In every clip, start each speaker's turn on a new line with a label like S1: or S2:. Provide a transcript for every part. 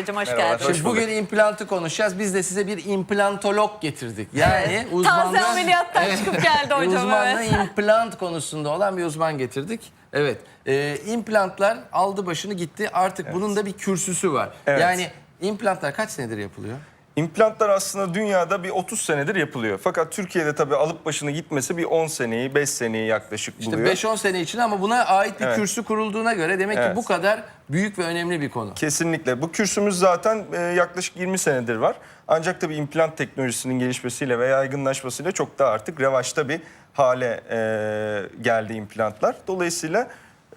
S1: hocam hoş
S2: Merhabalar,
S1: geldiniz.
S3: Şimdi bugün implantı konuşacağız. Biz de size bir implantolog getirdik. Yani
S1: Evet. Taze
S3: uzmanlığı-
S1: ameliyattan çıkıp geldi hocam,
S3: Uzmanlığı
S1: evet.
S3: implant konusunda olan bir uzman getirdik. Evet. E, implantlar aldı başını gitti. Artık bunun da bir kürsüsü var.
S2: Evet.
S3: Yani implantlar kaç senedir yapılıyor?
S2: İmplantlar aslında dünyada bir 30 senedir yapılıyor. Fakat Türkiye'de tabii alıp başını gitmesi bir 10 seneyi, 5 seneyi yaklaşık
S3: İşte
S2: buluyor.
S3: 5-10 sene için ama buna ait bir
S2: Evet.
S3: kürsü kurulduğuna göre demek ki
S2: Evet.
S3: bu kadar büyük ve önemli bir konu.
S2: Kesinlikle. Bu kürsümüz zaten e, yaklaşık 20 senedir var. Ancak tabii implant teknolojisinin gelişmesiyle ve yaygınlaşmasıyla çok daha artık revaçta bir hale e, geldi implantlar. Dolayısıyla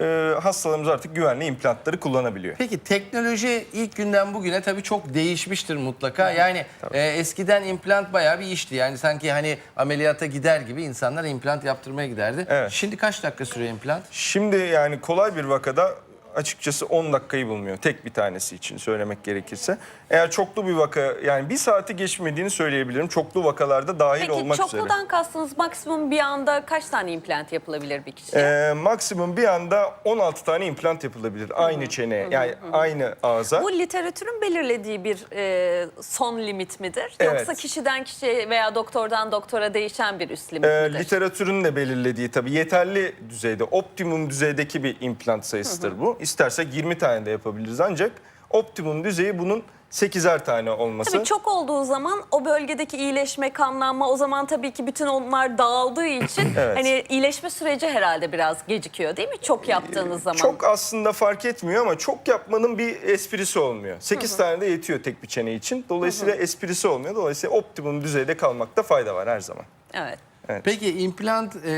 S2: e, hastalarımız artık güvenli implantları kullanabiliyor.
S3: Peki teknoloji ilk günden bugüne tabii çok değişmiştir mutlaka. Yani e, eskiden implant bayağı bir işti. Yani sanki hani ameliyata gider gibi insanlar implant yaptırmaya giderdi.
S2: Evet.
S3: Şimdi kaç dakika sürüyor implant?
S2: Şimdi yani kolay bir vakada açıkçası 10 dakikayı bulmuyor. Tek bir tanesi için söylemek gerekirse. Eğer çoklu bir vaka yani bir saati geçmediğini söyleyebilirim. Çoklu vakalarda dahil
S1: Peki
S2: olmak üzere.
S1: çokludan kastınız maksimum bir anda kaç tane implant yapılabilir bir kişiye?
S2: Ee, maksimum bir anda 16 tane implant yapılabilir. Aynı çeneye yani aynı ağza.
S1: Bu literatürün belirlediği bir e, son limit midir?
S2: Evet.
S1: Yoksa kişiden kişiye veya doktordan doktora değişen bir üst limit
S2: Ee,
S1: midir?
S2: literatürün de belirlediği tabii yeterli düzeyde, optimum düzeydeki bir implant sayısıdır bu. İstersek 20 tane de yapabiliriz ancak optimum düzeyi bunun 8'er tane olması.
S1: Tabii çok olduğu zaman o bölgedeki iyileşme, kanlanma o zaman tabii ki bütün onlar dağıldığı için
S2: Evet.
S1: hani iyileşme süreci herhalde biraz gecikiyor değil mi? Çok yaptığınız zaman.
S2: Çok aslında fark etmiyor ama çok yapmanın bir esprisi olmuyor. 8 tane de yetiyor tek bir çene için. Dolayısıyla esprisi olmuyor. Dolayısıyla optimum düzeyde kalmakta fayda var her zaman.
S1: Evet.
S3: Peki implant e,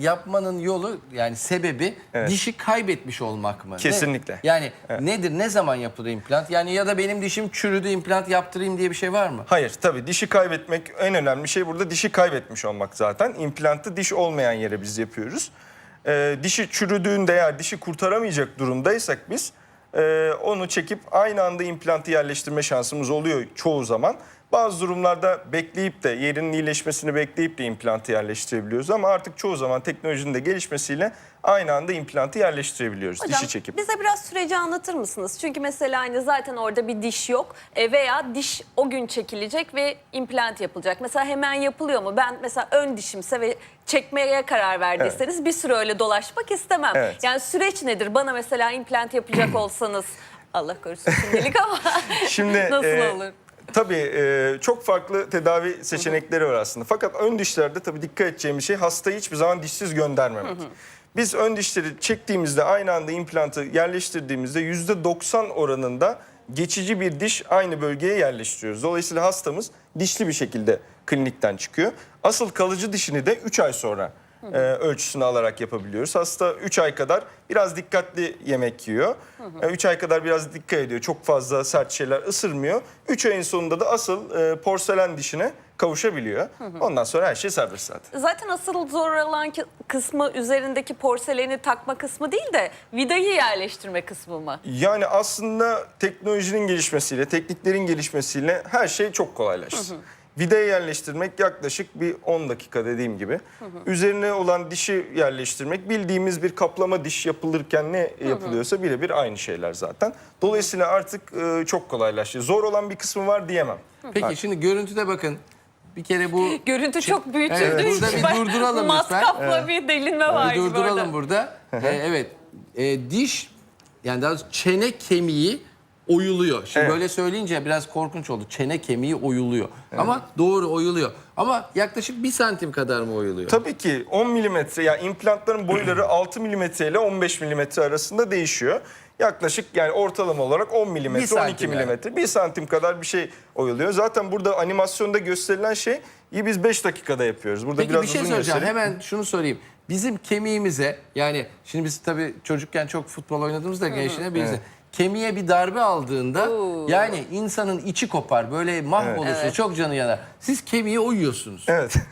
S3: yapmanın yolu yani sebebi
S2: Evet.
S3: dişi kaybetmiş olmak mı? Ne-
S2: Kesinlikle.
S3: Yani nedir? Ne zaman yapılır implant? Yani ya da benim dişim çürüdü implant yaptırayım diye bir şey var mı?
S2: Hayır tabii dişi kaybetmek en önemli şey burada dişi kaybetmiş olmak zaten. İmplantı diş olmayan yere biz yapıyoruz. Ee, dişi çürüdüğünde eğer dişi kurtaramayacak durumdaysak biz e, onu çekip aynı anda implantı yerleştirme şansımız oluyor çoğu zaman. Bazı durumlarda bekleyip de yerinin iyileşmesini bekleyip de implantı yerleştirebiliyoruz ama artık çoğu zaman teknolojinin de gelişmesiyle aynı anda implantı yerleştirebiliyoruz
S1: Hocam
S2: dişi çekip.
S1: bize biraz süreci anlatır mısınız? Çünkü mesela hani zaten orada bir diş yok e, veya diş o gün çekilecek ve implant yapılacak. Mesela hemen yapılıyor mu? Ben mesela ön dişimse ve çekmeye karar verdiyseniz bir süre öyle dolaşmak istemem.
S2: Evet.
S1: Yani süreç nedir? Bana mesela implant yapacak olsanız Allah korusun şimdilik ama
S2: Şimdi
S1: nasıl
S2: e,
S1: olur?
S2: Tabii e, çok farklı tedavi seçenekleri var aslında. Fakat ön dişlerde tabii dikkat edeceğimiz şey hastayı hiçbir zaman dişsiz göndermemek. Biz ön dişleri çektiğimizde aynı anda implantı yerleştirdiğimizde %90 oranında geçici bir diş aynı bölgeye yerleştiriyoruz. Dolayısıyla hastamız dişli bir şekilde klinikten çıkıyor. Asıl kalıcı dişini de 3 ay sonra e, ölçüsünü alarak yapabiliyoruz. Hasta 3 ay kadar biraz dikkatli yemek yiyor. 3 ay kadar biraz dikkat ediyor. Çok fazla sert şeyler ısırmıyor. 3 ayın sonunda da asıl e, porselen dişine kavuşabiliyor. Ondan sonra her şey serbest zaten.
S1: Zaten asıl zor olan ki- kısmı üzerindeki porseleni takma kısmı değil de vidayı yerleştirme kısmı mı?
S2: Yani aslında teknolojinin gelişmesiyle, tekniklerin gelişmesiyle her şey çok kolaylaştı. Vidaya yerleştirmek yaklaşık bir 10 dakika dediğim gibi. Üzerine olan dişi yerleştirmek bildiğimiz bir kaplama diş yapılırken ne yapılıyorsa birebir aynı şeyler zaten. Dolayısıyla artık e, çok kolaylaştı. Zor olan bir kısmı var diyemem.
S3: Peki şimdi görüntüde bakın. Bir kere bu
S1: Görüntü çok büyütüldüğü
S3: Evet, burada
S1: için
S3: bir durduralım lütfen.
S1: Maskapla bir delinme var
S3: Bir
S1: gibi
S3: durduralım burada. Ee, evet. Ee, diş yani daha doğrusu çene kemiği oyuluyor. Şimdi
S2: Evet.
S3: böyle söyleyince biraz korkunç oldu. Çene kemiği oyuluyor. Ama doğru oyuluyor. Ama yaklaşık bir santim kadar mı oyuluyor?
S2: Tabii ki 10 milimetre yani implantların boyları 6 milimetre ile 15 milimetre arasında değişiyor. Yaklaşık yani ortalama olarak 10
S3: Bir
S2: milimetre,
S3: santim
S2: 12
S3: yani.
S2: milimetre, 1 santim kadar bir şey oyuluyor. Zaten burada animasyonda gösterilen şey iyi biz 5 dakikada yapıyoruz. Burada
S3: Peki
S2: biraz
S3: bir şey
S2: uzun
S3: soracağım.
S2: göstereyim.
S3: Hemen şunu sorayım. Bizim kemiğimize yani şimdi biz tabii çocukken çok futbol oynadığımızda gençliğine bilirsin. Kemiğe bir darbe aldığında
S1: Oo.
S3: yani insanın içi kopar. Böyle mahvolursunuz.
S1: Evet.
S3: Çok canı yanar. Siz kemiği oyuyorsunuz.
S2: Evet.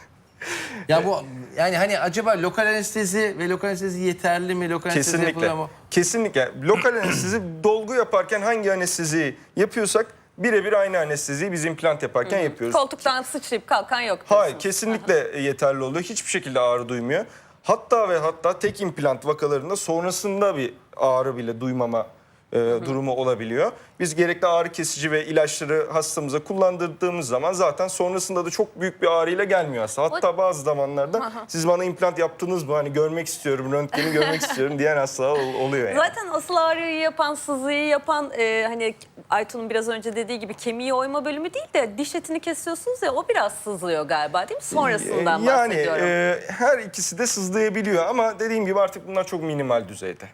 S3: Ya bu yani hani acaba lokal anestezi ve lokal anestezi yeterli mi? Lokal anestezi
S2: Kesinlikle.
S3: mu?
S2: Kesinlikle. Lokal anestezi dolgu yaparken hangi anesteziyi yapıyorsak birebir aynı anesteziyi biz implant yaparken yapıyoruz.
S1: Koltuktan sıçrayıp kalkan yok
S2: Hayır
S1: diyorsunuz.
S2: kesinlikle yeterli oluyor. Hiçbir şekilde ağrı duymuyor. Hatta ve hatta tek implant vakalarında sonrasında bir ağrı bile duymama e, durumu olabiliyor. Biz gerekli ağrı kesici ve ilaçları hastamıza kullandırdığımız zaman zaten sonrasında da çok büyük bir ağrıyla gelmiyor hasta. Hatta bazı zamanlarda siz bana implant yaptınız mı hani görmek istiyorum, röntgeni görmek istiyorum diyen hastalar ol- oluyor yani.
S1: Zaten asıl ağrıyı yapan, sızıyı yapan e, hani Aytun'un biraz önce dediği gibi kemiği oyma bölümü değil de diş etini kesiyorsunuz ya o biraz sızlıyor galiba değil mi? Sonrasından
S2: Ee, yani
S1: bahsediyorum.
S2: e, her ikisi de sızlayabiliyor ama dediğim gibi artık bunlar çok minimal düzeyde.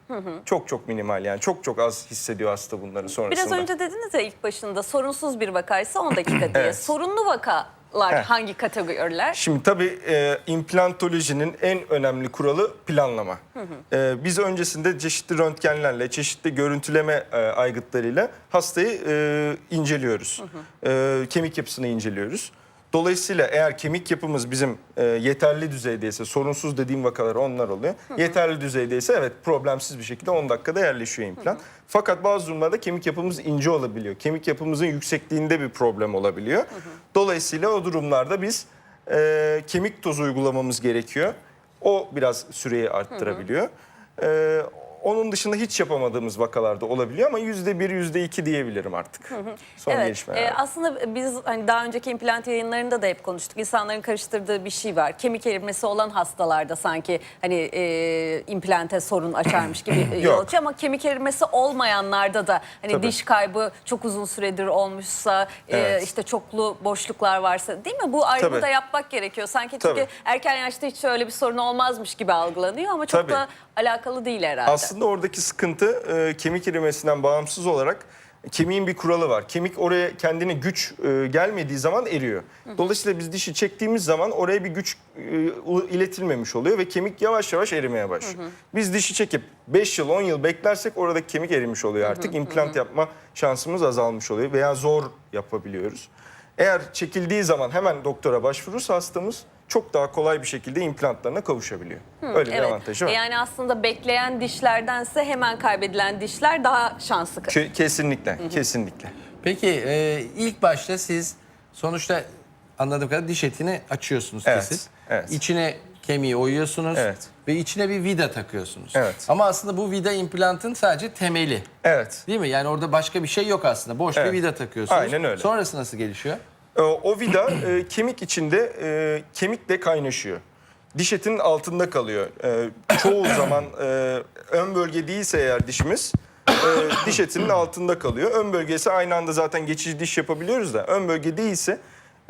S2: Çok çok minimal yani çok çok az hissediyor hasta bunları sonrasında.
S1: Biraz önce dediniz ya ilk başında sorunsuz bir vakaysa 10 dakika diye.
S2: Evet.
S1: Sorunlu vakalar
S2: Heh.
S1: hangi kategoriler?
S2: Şimdi tabii e, implantolojinin en önemli kuralı planlama. E, biz öncesinde çeşitli röntgenlerle, çeşitli görüntüleme e, aygıtlarıyla hastayı e, inceliyoruz. E, kemik yapısını inceliyoruz. Dolayısıyla eğer kemik yapımız bizim e, yeterli düzeydeyse, sorunsuz dediğim vakalar onlar oluyor. Yeterli düzeydeyse evet problemsiz bir şekilde 10 dakikada yerleşiyor implant. Fakat bazı durumlarda kemik yapımız ince olabiliyor. Kemik yapımızın yüksekliğinde bir problem olabiliyor. Dolayısıyla o durumlarda biz e, kemik tozu uygulamamız gerekiyor. O biraz süreyi arttırabiliyor. E, onun dışında hiç yapamadığımız vakalarda olabiliyor ama yüzde bir, yüzde iki diyebilirim artık. Son
S1: Evet,
S2: gelişmeler.
S1: e, aslında biz hani daha önceki implant yayınlarında da hep konuştuk. İnsanların karıştırdığı bir şey var. Kemik erimesi olan hastalarda sanki hani e, implante sorun açarmış gibi e, yol açıyor. Ama kemik erimesi olmayanlarda da hani
S2: Tabii.
S1: diş kaybı çok uzun süredir olmuşsa, e,
S2: Evet.
S1: işte çoklu boşluklar varsa değil mi? Bu ayrımı
S2: Tabii.
S1: da yapmak gerekiyor. Sanki çünkü
S2: Tabii.
S1: erken yaşta hiç öyle bir sorun olmazmış gibi algılanıyor ama çok
S2: Tabii.
S1: da alakalı değil herhalde.
S2: Aslında oradaki sıkıntı e, kemik erimesinden bağımsız olarak kemiğin bir kuralı var. Kemik oraya kendine güç e, gelmediği zaman eriyor. Dolayısıyla biz dişi çektiğimiz zaman oraya bir güç e, iletilmemiş oluyor ve kemik yavaş yavaş erimeye başlıyor. Biz dişi çekip 5 yıl 10 yıl beklersek oradaki kemik erimiş oluyor artık. İmplant yapma şansımız azalmış oluyor veya zor yapabiliyoruz. Eğer çekildiği zaman hemen doktora başvurursa hastamız çok daha kolay bir şekilde implantlarına kavuşabiliyor. Öyle bir
S1: Evet.
S2: avantajı var.
S1: E Yani aslında bekleyen dişlerdense hemen kaybedilen dişler daha şanslı.
S2: Ke- Kesinlikle, kesinlikle.
S3: Peki e, ilk başta siz sonuçta anladığım kadarıyla diş etini açıyorsunuz
S2: Evet,
S3: kesip.
S2: evet.
S3: İçine kemiği oyuyorsunuz
S2: Evet.
S3: ve içine bir vida takıyorsunuz.
S2: Evet.
S3: Ama aslında bu vida implantın sadece temeli.
S2: Evet.
S3: Değil mi? Yani orada başka bir şey yok aslında. Boş bir
S2: Evet.
S3: vida takıyorsunuz.
S2: Aynen öyle.
S3: Sonrası nasıl gelişiyor?
S2: Ee, O vida e, kemik içinde e, kemikle kaynaşıyor. Diş etinin altında kalıyor. Ee, çoğu zaman e, ön bölge değilse eğer dişimiz e, diş etinin altında kalıyor. Ön bölgesi aynı anda zaten geçici diş yapabiliyoruz da ön bölge değilse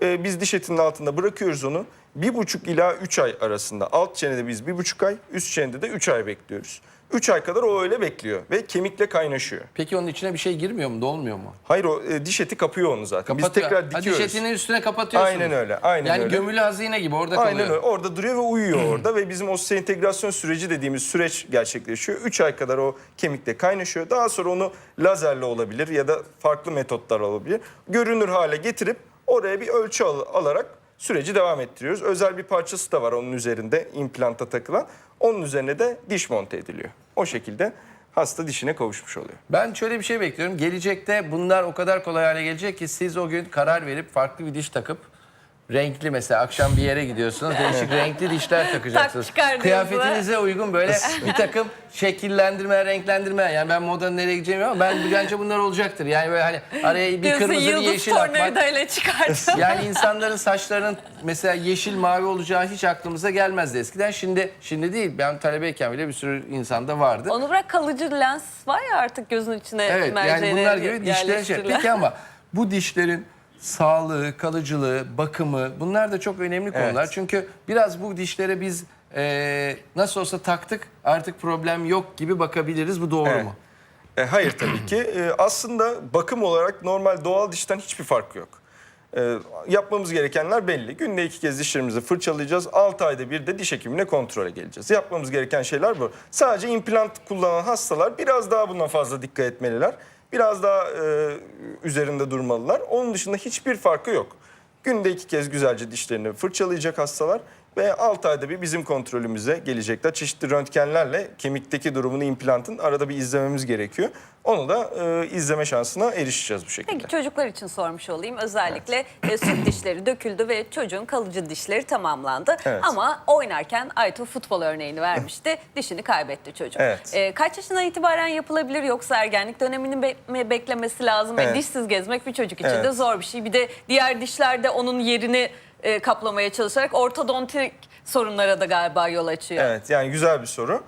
S2: e, biz diş etinin altında bırakıyoruz onu. Bir buçuk ila üç ay arasında alt çenede biz bir buçuk ay, üst çenede de üç ay bekliyoruz. Üç ay kadar o öyle bekliyor ve kemikle kaynaşıyor.
S3: Peki onun içine bir şey girmiyor mu? Dolmuyor mu?
S2: Hayır o e, diş eti kapıyor onu zaten. Biz
S3: Kapatıyor.
S2: tekrar
S3: Ha,
S2: dikiyoruz.
S3: diş etinin üstüne kapatıyorsunuz.
S2: Aynen öyle, aynen
S3: yani
S2: öyle.
S3: gömülü hazine gibi orada kalıyor.
S2: Aynen öyle. Orada duruyor ve uyuyor orada ve bizim entegrasyon süreci dediğimiz süreç gerçekleşiyor. 3 ay kadar o kemikle kaynaşıyor. Daha sonra onu lazerle olabilir ya da farklı metotlar olabilir. Görünür hale getirip oraya bir ölçü al- alarak süreci devam ettiriyoruz. Özel bir parçası da var onun üzerinde implanta takılan. Onun üzerine de diş monte ediliyor. O şekilde hasta dişine kavuşmuş oluyor.
S3: Ben şöyle bir şey bekliyorum. Gelecekte bunlar o kadar kolay hale gelecek ki siz o gün karar verip farklı bir diş takıp renkli mesela akşam bir yere gidiyorsunuz değişik renkli dişler takacaksınız.
S1: Tak çıkar
S3: Kıyafetinize uygun böyle bir takım şekillendirme, renklendirme. Yani ben modanın nereye gideceğimi ama ben bence bunlar olacaktır. Yani böyle hani araya bir
S1: Diyorsun
S3: kırmızı bir
S1: yıldız
S3: yeşil atmak.
S1: tornavidayla çıkardım.
S3: Yani insanların saçlarının mesela yeşil mavi olacağı hiç aklımıza gelmezdi eskiden. Şimdi şimdi değil. Ben talebeyken bile bir sürü insanda vardı.
S1: Onu bırak kalıcı lens var ya artık gözün içine
S3: Evet yani bunlar gibi dişlerin şey.
S1: yerleştirilen.
S3: Peki ama bu dişlerin sağlığı, kalıcılığı, bakımı bunlar da çok önemli konular.
S2: Evet.
S3: Çünkü biraz bu dişlere biz e, nasıl olsa taktık artık problem yok gibi bakabiliriz. Bu doğru
S2: Evet.
S3: mu?
S2: E, hayır tabii ki. E, aslında bakım olarak normal doğal dişten hiçbir fark yok. E, yapmamız gerekenler belli. Günde iki kez dişlerimizi fırçalayacağız. 6 ayda bir de diş hekimine kontrole geleceğiz. Yapmamız gereken şeyler bu. Sadece implant kullanan hastalar biraz daha buna fazla dikkat etmeliler. Biraz daha e, üzerinde durmalılar. Onun dışında hiçbir farkı yok. Günde iki kez güzelce dişlerini fırçalayacak hastalar. Ve 6 ayda bir bizim kontrolümüze gelecekler. Çeşitli röntgenlerle kemikteki durumunu implantın arada bir izlememiz gerekiyor. Onu da e, izleme şansına erişeceğiz bu şekilde.
S1: Peki çocuklar için sormuş olayım. Özellikle e, süt dişleri döküldü ve çocuğun kalıcı dişleri tamamlandı.
S2: Evet.
S1: Ama oynarken Aytu futbol örneğini vermişti. Dişini kaybetti çocuk.
S2: Evet.
S1: E, kaç yaşından itibaren yapılabilir yoksa ergenlik dönemini be- mi beklemesi lazım? Ve
S2: Evet.
S1: dişsiz gezmek bir çocuk için de
S2: Evet.
S1: zor bir şey. Bir de diğer dişler de onun yerini e, kaplamaya çalışarak ortodontik sorunlara da galiba yol açıyor.
S2: Evet yani güzel bir soru.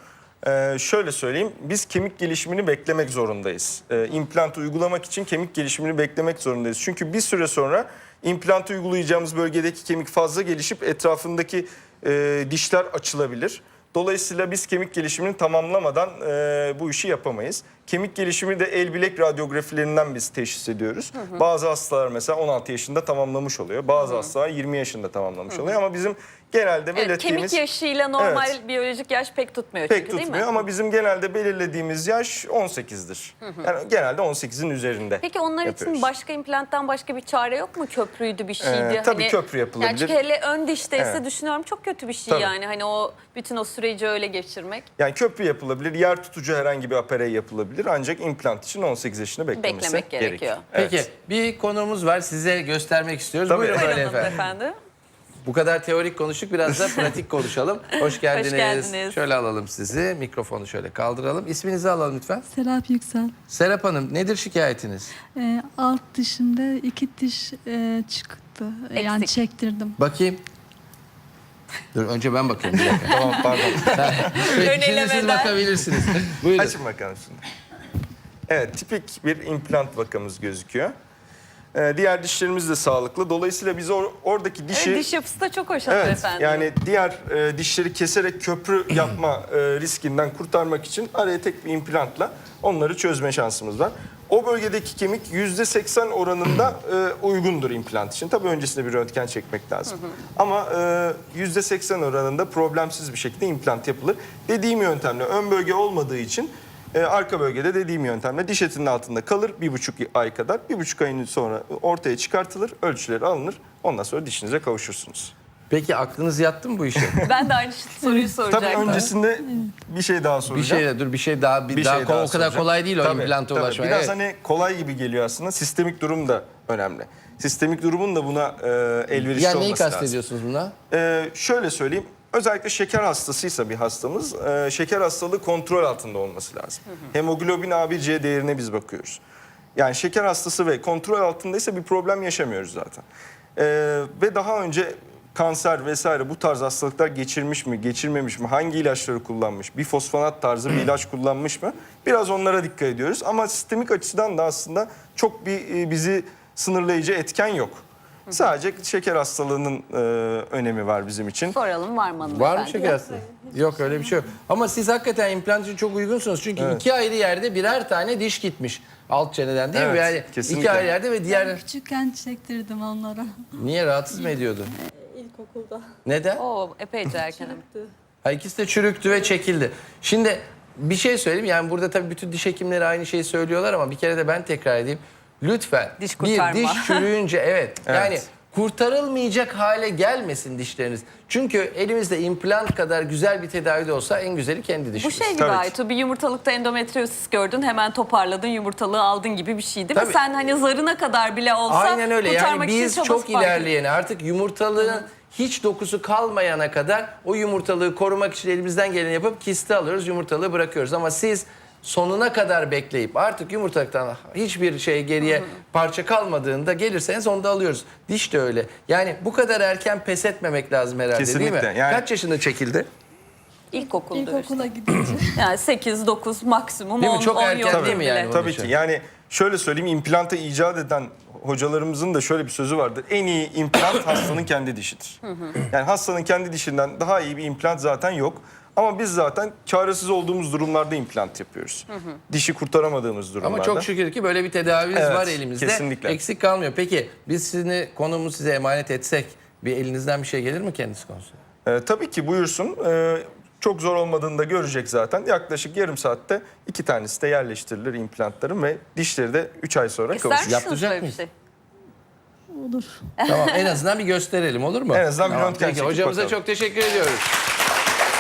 S2: Ee, şöyle söyleyeyim biz kemik gelişimini beklemek zorundayız. Ee, implant uygulamak için kemik gelişimini beklemek zorundayız. Çünkü bir süre sonra implant uygulayacağımız bölgedeki kemik fazla gelişip etrafındaki e, dişler açılabilir. Dolayısıyla biz kemik gelişimini tamamlamadan e, bu işi yapamayız. Kemik gelişimi de el bilek radyografilerinden biz teşhis ediyoruz. Bazı hastalar mesela 16 yaşında tamamlamış oluyor. Bazı hastalar 20 yaşında tamamlamış oluyor. Ama bizim genelde
S1: Evet,
S2: belirttiğimiz...
S1: kemik yaşıyla normal
S2: Evet.
S1: biyolojik yaş pek tutmuyor
S2: Pek
S1: çünkü değil
S2: tutmuyor
S1: mi?
S2: ama bizim genelde belirlediğimiz yaş 18'dir. Yani genelde 18'in üzerinde.
S1: Peki onlar
S2: yapıyoruz.
S1: için başka implanttan başka bir çare yok mu? Köprüydü bir şeydi.
S2: Ee, tabii köprü yapılabilir.
S1: Yani çünkü hele ön dişteyse
S2: Evet.
S1: düşünüyorum çok kötü bir şey
S2: Tabii.
S1: yani. Hani o bütün o süreci öyle geçirmek.
S2: Yani köprü yapılabilir, yer tutucu herhangi bir aparey yapılabilir ancak implant için 18 yaşını beklemesi
S1: Beklemek gerekiyor.
S2: Evet.
S3: Peki bir konuğumuz var size göstermek istiyoruz.
S2: Tabii.
S3: Buyurun böyle
S1: Buyurun
S3: efendim.
S1: efendim.
S3: Bu kadar teorik konuştuk biraz da pratik konuşalım. Hoş geldiniz.
S1: geldiniz.
S3: Şöyle alalım sizi. Mikrofonu şöyle kaldıralım. İsminizi alalım lütfen.
S4: Serap Yüksel.
S3: Serap Hanım nedir şikayetiniz?
S4: Ee, alt dişimde iki diş e, çıktı. Yani
S1: Eksik.
S4: çektirdim.
S3: Bakayım. Dur önce ben bakayım bir dakika.
S2: Tamam pardon.
S3: Şimdi siz bakabilirsiniz. Buyurun.
S2: Açın bakalım şimdi. Evet tipik bir implant vakamız gözüküyor. Ee, diğer dişlerimiz de sağlıklı. Dolayısıyla biz or- oradaki dişi...
S1: Evet, diş yapısı da çok hoş
S2: Evet
S1: efendim.
S2: yani diğer e, dişleri keserek köprü yapma e, riskinden kurtarmak için araya tek bir implantla onları çözme şansımız var. O bölgedeki kemik %80 oranında e, uygundur implant için. Tabii öncesinde bir röntgen çekmek lazım. Ama e, %80 oranında problemsiz bir şekilde implant yapılır. Dediğim yöntemle ön bölge olmadığı için e, arka bölgede dediğim yöntemle diş etinin altında kalır bir buçuk ay kadar. Bir buçuk ayın sonra ortaya çıkartılır, ölçüleri alınır. Ondan sonra dişinize kavuşursunuz.
S3: Peki aklınız yattı mı bu işe?
S1: Ben de aynı soruyu soracaktım.
S2: Tabii öncesinde bir şey daha soracağım.
S3: bir şey dur bir şey daha bir,
S2: Bir
S3: daha,
S2: şey
S3: ko-
S2: daha
S3: o kadar
S2: soracağım.
S3: kolay değil o
S2: Tabii,
S3: implanta
S2: tabii.
S3: ulaşmak.
S2: Biraz
S3: Evet.
S2: hani kolay gibi geliyor aslında. Sistemik durum da önemli. Sistemik durumun da buna e, elverişli
S3: yani neyi
S2: olması lazım.
S3: kastediyorsunuz buna?
S2: E, şöyle söyleyeyim. Özellikle şeker hastasıysa bir hastamız, e, şeker hastalığı kontrol altında olması lazım. Hemoglobin A1C değerine biz bakıyoruz. Yani şeker hastası ve kontrol altındaysa bir problem yaşamıyoruz zaten. E, ve daha önce kanser vesaire bu tarz hastalıklar geçirmiş mi, geçirmemiş mi, hangi ilaçları kullanmış, bir fosfonat tarzı bir ilaç kullanmış mı? Biraz onlara dikkat ediyoruz. Ama sistemik açıdan da aslında çok bir e, bizi sınırlayıcı etken yok. Sadece şeker hastalığının e, önemi var bizim için.
S1: Soralım var mı
S3: Var mı
S1: hanımefendi?
S3: şeker hastası? Yok öyle bir şey yok. Ama siz hakikaten implant için çok uygunsunuz. Çünkü
S2: Evet.
S3: iki ayrı yerde birer tane diş gitmiş. Alt çeneden değil mi?
S2: Evet,
S3: Yani
S2: kesinlikle.
S3: iki ayrı yerde ve
S4: Ben
S3: diğer...
S4: küçükken çektirdim onlara.
S3: Niye rahatsız mı ediyordu?
S4: İlkokulda.
S3: Neden?
S1: Oo epeyce erken.
S3: Ha, ikisi de çürüktü ve çekildi. Şimdi bir şey söyleyeyim. Yani burada tabii bütün diş hekimleri aynı şeyi söylüyorlar ama bir kere de ben tekrar edeyim. Lütfen
S1: Diş
S3: bir
S1: kurtarma.
S3: diş çürüyünce evet,
S2: Evet.
S3: yani kurtarılmayacak hale gelmesin dişleriniz. Çünkü elimizde implant kadar güzel bir tedavi de olsa en güzeli kendi
S1: Bu
S3: dişimiz.
S1: şey gibi
S2: Tabii ki.
S1: Aytu bir yumurtalıkta endometriosis gördün hemen toparladın yumurtalığı aldın gibi bir şey değil mi? Sen hani zarına kadar bile olsa
S3: Aynen öyle. Yani
S1: kurtarmak için
S3: biz
S1: çabası
S3: çok ilerleyene artık yumurtalığın hiç dokusu kalmayana kadar o yumurtalığı korumak için elimizden geleni yapıp kisti alıyoruz, yumurtalığı bırakıyoruz. Ama siz sonuna kadar bekleyip artık yumurtalıktan hiçbir şey geriye parça kalmadığında gelirseniz onu da alıyoruz. Diş de öyle. Yani bu kadar erken pes etmemek lazım herhalde değil
S2: Kesinlikle.
S3: mi?
S2: Yani-
S3: Kaç yaşında çekildi?
S1: İlkokulda
S4: İlkokula
S1: işte.
S4: gidince.
S1: Yani 8, 9 maksimum
S3: Değil mi?
S1: 10,
S3: Çok
S1: 10
S3: erken
S1: yok
S3: değil mi yani?
S2: Tabii ki. Yani şöyle söyleyeyim implantı icat eden hocalarımızın da şöyle bir sözü vardır. En iyi implant hastanın kendi dişidir. Yani hastanın kendi dişinden daha iyi bir implant zaten yok. Ama biz zaten çaresiz olduğumuz durumlarda implant yapıyoruz. Dişi kurtaramadığımız durumlarda.
S3: Ama çok şükür ki böyle bir tedaviniz
S2: Evet,
S3: var elimizde.
S2: kesinlikle.
S3: Eksik kalmıyor. Peki biz sizi konumu size emanet etsek bir elinizden bir şey gelir mi kendisi konusunda?
S2: Ee, tabii ki buyursun. Ee, çok zor olmadığını da görecek zaten. Yaklaşık yarım saatte iki tanesi de yerleştirilir implantların ve dişleri de 3 ay sonra
S1: İster
S2: kavuşur.
S3: Yaptıracak
S1: bir
S3: mıyız?
S1: şey?
S4: Olur.
S3: Tamam en azından bir gösterelim olur mu?
S2: En azından bir
S3: tamam,
S2: röntgen
S3: Peki
S2: çekip
S3: hocamıza
S2: bakalım.
S3: çok teşekkür ediyoruz.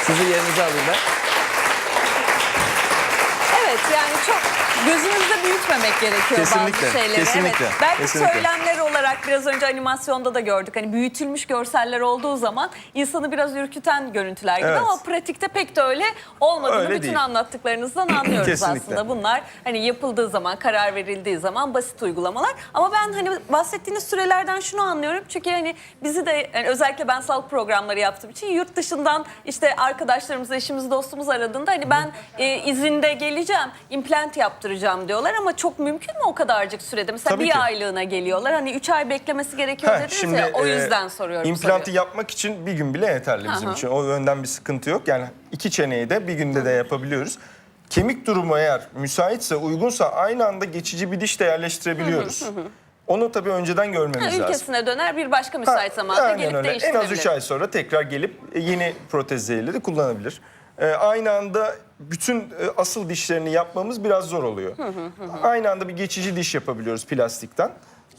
S3: Sizi yerinize alayım ben.
S1: Evet yani çok gözümüzde büyütmemek gerekiyor
S2: Kesinlikle,
S1: bazı şeyleri.
S2: kesinlikle,
S1: Evet. Belki
S2: kesinlikle.
S1: söylemler olarak biraz önce animasyonda da gördük. Hani büyütülmüş görseller olduğu zaman insanı biraz ürküten görüntüler gibi
S2: Evet.
S1: ama pratikte pek de öyle olmadığını
S2: Öyle
S1: bütün
S2: değil.
S1: anlattıklarınızdan anlıyoruz
S2: Kesinlikle.
S1: aslında. Bunlar hani yapıldığı zaman, karar verildiği zaman basit uygulamalar. Ama ben hani bahsettiğiniz sürelerden şunu anlıyorum. Çünkü hani bizi de yani özellikle ben sağlık programları yaptığım için yurt dışından işte arkadaşlarımız, eşimiz, dostumuz aradığında hani ben e, izinde geleceğim, implant yaptıracağım diyorlar ama çok mümkün mü o kadarcık sürede? Mesela
S2: Tabii
S1: bir
S2: ki.
S1: aylığına geliyorlar. Hani üç ay beklemesi gerekiyor
S2: Heh,
S1: dediniz ya o
S2: e,
S1: yüzden soruyorum.
S2: İmplantı
S1: soruyu.
S2: yapmak için bir gün bile yeterli bizim
S1: Hı hı.
S2: için. O yönden bir sıkıntı yok. Yani iki çeneyi de bir günde de yapabiliyoruz. Kemik durumu eğer müsaitse, uygunsa aynı anda geçici bir diş de yerleştirebiliyoruz. Onu tabii önceden
S1: Ha,
S2: görmemiz lazım.
S1: ülkesine döner bir başka müsait
S2: Ha,
S1: zamanda gelip
S2: öyle. En
S1: değiştirebilir.
S2: az 3 ay sonra tekrar gelip e, yeni protezleriyle de kullanabilir. Ee, aynı anda bütün e, asıl dişlerini yapmamız biraz zor oluyor. Aynı anda bir geçici diş yapabiliyoruz plastikten.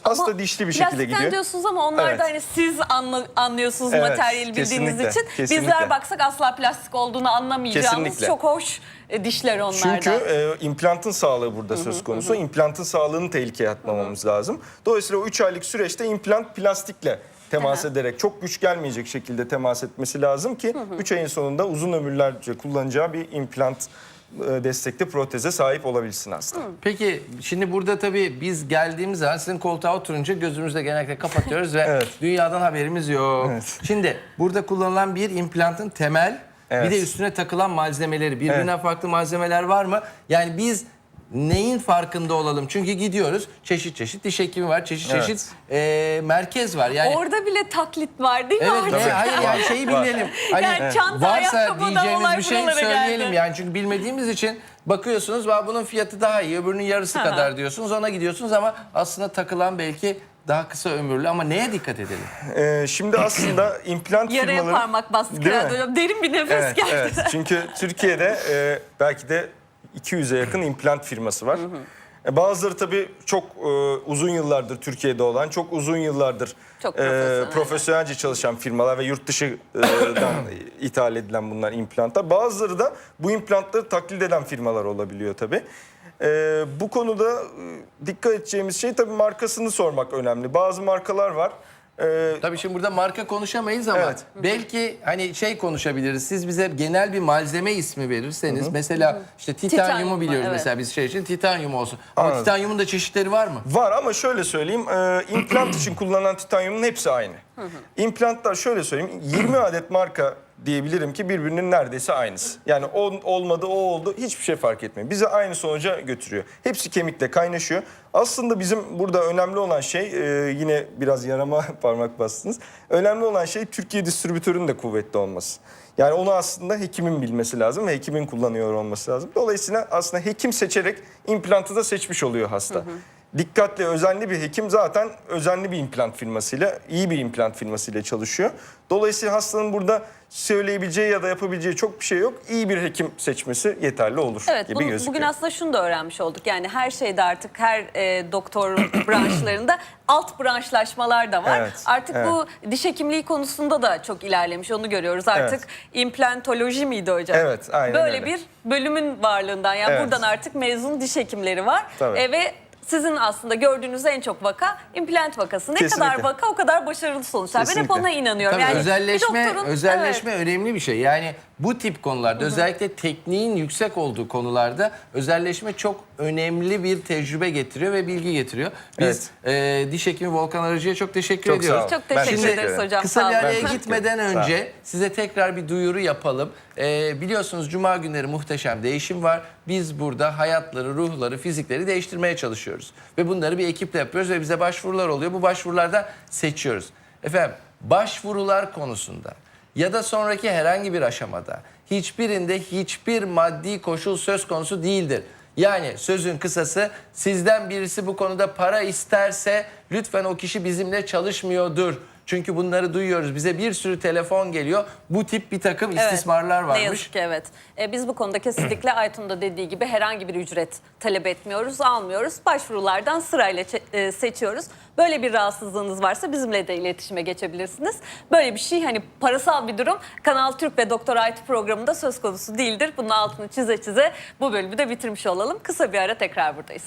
S2: Hasta
S1: Ama
S2: dişli bir şekilde
S1: plastikten
S2: gidiyor.
S1: diyorsunuz ama onlar
S2: Evet.
S1: da hani siz anla- anlıyorsunuz
S2: Evet,
S1: materyali bildiğiniz
S2: kesinlikle,
S1: için.
S2: kesinlikle.
S1: Bizler baksak asla plastik olduğunu anlamayacağımız
S2: Kesinlikle.
S1: çok hoş e, dişler onlardan.
S2: Çünkü e, implantın sağlığı burada söz konusu. İmplantın sağlığını tehlikeye atmamamız lazım. Dolayısıyla o 3 aylık süreçte implant plastikle temas ederek çok güç gelmeyecek şekilde temas etmesi lazım ki 3 ayın sonunda uzun ömürlerce kullanacağı bir implant e, destekli proteze sahip olabilsin hasta.
S3: Peki şimdi burada tabii biz geldiğimiz zaman sizin koltuğa oturunca gözümüzde genellikle kapatıyoruz ve
S2: Evet.
S3: dünyadan haberimiz yok.
S2: Evet.
S3: Şimdi burada kullanılan bir implantın temel
S2: Evet.
S3: bir de üstüne takılan malzemeleri birbirinden
S2: Evet.
S3: farklı malzemeler var mı? Yani biz neyin farkında olalım? Çünkü gidiyoruz çeşit çeşit diş hekimi var, çeşit
S2: Evet.
S3: çeşit e, merkez var. Yani
S1: Orada bile taklit var değil mi
S3: Evet,
S1: artık?
S3: ne, hayır yani şeyi bilelim. Hani
S1: Yani çanta,
S3: varsa
S1: ayakkabı,
S3: diyeceğimiz bir şey
S1: buralara
S3: söyleyelim
S1: geldi.
S3: yani çünkü bilmediğimiz için bakıyorsunuz "Vay, bunun fiyatı daha iyi, öbürünün yarısı
S1: hı.
S3: kadar diyorsunuz. Ona gidiyorsunuz ama aslında takılan belki daha kısa ömürlü ama neye dikkat edelim?
S2: E, şimdi aslında implant
S1: Yaraya
S2: firmaları...
S1: parmak bastık
S2: Değil mi?
S1: herhalde hocam. Derin bir nefes
S2: Evet,
S1: geldi.
S2: evet. Çünkü Türkiye'de e, belki de 200'e yakın implant firması var. E, bazıları tabii çok e, uzun yıllardır Türkiye'de olan, çok uzun yıllardır
S1: Çok
S2: e,
S1: profesyonel.
S2: profesyonelce çalışan firmalar ve yurt dışından ithal edilen bunlar implantlar. Bazıları da bu implantları taklit eden firmalar olabiliyor tabii. E, bu konuda e, dikkat edeceğimiz şey tabii markasını sormak önemli. Bazı markalar var. E,
S3: Tabii şimdi burada marka konuşamayız ama
S2: Evet.
S3: belki hani şey konuşabiliriz. Siz bize genel bir malzeme ismi verirseniz mesela işte titanyumu
S1: Titanyum,
S3: biliyoruz
S1: evet.
S3: mesela biz şey için titanyum olsun. Ama
S2: Anladım.
S3: titanyumun da çeşitleri var mı?
S2: Var ama şöyle söyleyeyim, e, implant için kullanılan titanyumun hepsi aynı. İmplantlar şöyle söyleyeyim, 20 adet marka diyebilirim ki birbirinin neredeyse aynısı. Yani o olmadı, o oldu, hiçbir şey fark etmiyor. Bizi aynı sonuca götürüyor. Hepsi kemikle kaynaşıyor. Aslında bizim burada önemli olan şey, e, yine biraz yarama parmak bastınız. Önemli olan şey Türkiye distribütörünün de kuvvetli olması. Yani onu aslında hekimin bilmesi lazım ve hekimin kullanıyor olması lazım. Dolayısıyla aslında hekim seçerek implantı da seçmiş oluyor hasta. Dikkatli, özenli bir hekim zaten özenli bir implant firmasıyla, iyi bir implant firmasıyla çalışıyor. Dolayısıyla hastanın burada söyleyebileceği ya da yapabileceği çok bir şey yok. İyi bir hekim seçmesi yeterli olur
S1: Evet,
S2: gibi
S1: bunu-
S2: gözüküyor.
S1: bugün aslında şunu da öğrenmiş olduk. Yani her şeyde artık her e, doktor branşlarında alt branşlaşmalar da var.
S2: Evet,
S1: Artık
S2: evet.
S1: bu diş hekimliği konusunda da çok ilerlemiş. Onu görüyoruz. Artık implantoloji miydi hocam?
S2: Evet, aynen
S1: Böyle
S2: öyle.
S1: bir bölümün varlığından yani
S2: Evet.
S1: buradan artık mezun diş hekimleri var.
S2: Tabii.
S1: E, ve sizin aslında gördüğünüz en çok vaka implant vakası. Ne
S2: Kesinlikle.
S1: kadar vaka o kadar başarılı sonuçlar. Ben hep
S2: Kesinlikle.
S1: ona inanıyorum.
S3: Tabii
S1: yani bir
S3: özelleşme
S1: doktorun-
S3: özelleşme önemli bir şey. Yani bu tip konularda özellikle tekniğin yüksek olduğu konularda özelleşme çok önemli bir tecrübe getiriyor ve bilgi getiriyor. Biz e, diş hekimi Volkan Arıcı'ya çok teşekkür
S2: Çok
S3: ediyoruz.
S1: Çok teşekkür
S2: teşekkür
S1: ederiz hocam.
S3: Kısa
S1: sağ
S3: bir
S1: olun.
S3: araya gitmeden önce size tekrar bir duyuru yapalım. Ee, biliyorsunuz Cuma günleri muhteşem değişim var. Biz burada hayatları, ruhları, fizikleri değiştirmeye çalışıyoruz. Ve bunları bir ekiple yapıyoruz ve bize başvurular oluyor. Bu başvurularda seçiyoruz. Efendim başvurular konusunda ya da sonraki herhangi bir aşamada hiçbirinde hiçbir maddi koşul söz konusu değildir. Yani sözün kısası sizden birisi bu konuda para isterse lütfen o kişi bizimle çalışmıyordur. Çünkü bunları duyuyoruz. Bize bir sürü telefon geliyor. Bu tip bir takım
S1: Evet,
S3: istismarlar
S1: Ne
S3: varmış.
S1: yazık ki evet. E, biz bu konuda kesinlikle Aytun da dediği gibi herhangi bir ücret talep etmiyoruz, almıyoruz. Başvurulardan sırayla e, seçiyoruz. Böyle bir rahatsızlığınız varsa bizimle de iletişime geçebilirsiniz. Böyle bir şey hani parasal bir durum Kanal Türk ve Doktor Aytu programında söz konusu değildir. Bunun altını çize çize bu bölümü de bitirmiş olalım. Kısa bir ara tekrar buradayız.